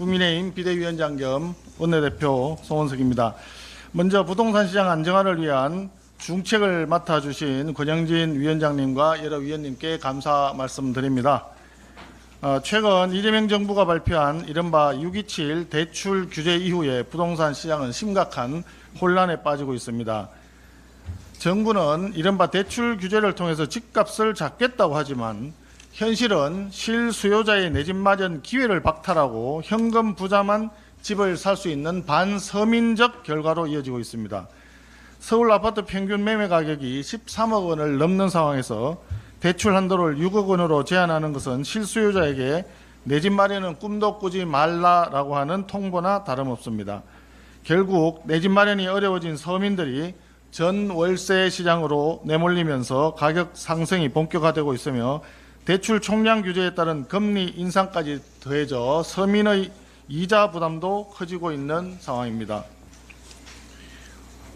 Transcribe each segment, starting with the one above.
국민의힘 비대위원장 겸 원내대표 송원석입니다. 먼저 부동산 시장 안정화를 위한 중책을 맡아주신 권영진 위원장님과 여러 위원님께 감사 말씀드립니다. 어, 최근 이재명 정부가 발표한 이른바 627 대출 규제 이후에 부동산 시장은 심각한 혼란에 빠지고 있습니다. 정부는 이른바 대출 규제를 통해서 집값을 잡겠다고 하지만 현실은 실수요자의 내 집 마련 기회를 박탈하고 현금 부자만 집을 살 수 있는 반서민적 결과로 이어지고 있습니다. 서울 아파트 평균 매매 가격이 13억 원을 넘는 상황에서 대출 한도를 6억 원으로 제한하는 것은 실수요자에게 내 집 마련은 꿈도 꾸지 말라라고 하는 통보나 다름없습니다. 결국 내 집 마련이 어려워진 서민들이 전 월세 시장으로 내몰리면서 가격 상승이 본격화되고 있으며 대출 총량 규제에 따른 금리 인상까지 더해져 서민의 이자 부담도 커지고 있는 상황입니다.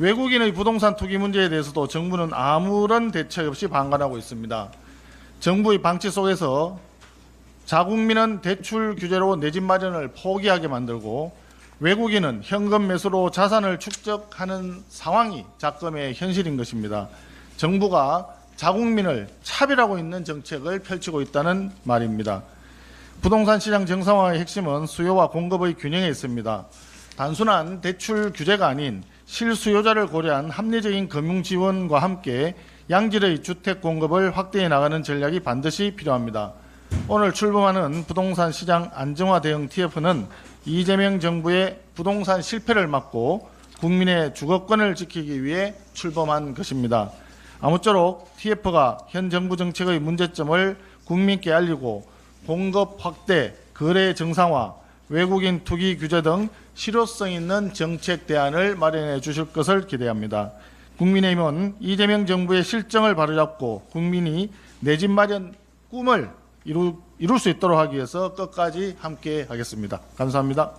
외국인의 부동산 투기 문제에 대해서도 정부는 아무런 대책 없이 방관하고 있습니다. 정부의 방치 속에서 자국민은 대출 규제로 내 집 마련을 포기하게 만들고 외국인은 현금 매수로 자산을 축적하는 상황이 작금의 현실인 것입니다. 정부가 자국민을 차별하고 있는 정책을 펼치고 있다는 말입니다. 부동산 시장 정상화의 핵심은 수요와 공급의 균형에 있습니다. 단순한 대출 규제가 아닌 실수요자를 고려한 합리적인 금융 지원과 함께 양질의 주택 공급을 확대해 나가는 전략이 반드시 필요합니다. 오늘 출범하는 부동산 시장 안정화 대응 TF는 이재명 정부의 부동산 실패를 막고 국민의 주거권을 지키기 위해 출범한 것입니다. 아무쪼록 TF가 현 정부 정책의 문제점을 국민께 알리고 공급 확대, 거래 정상화, 외국인 투기 규제 등 실효성 있는 정책 대안을 마련해 주실 것을 기대합니다. 국민의힘은 이재명 정부의 실정을 바로잡고 국민이 내 집 마련 꿈을 이루, 이룰 수 있도록 하기 위해서 끝까지 함께 하겠습니다. 감사합니다.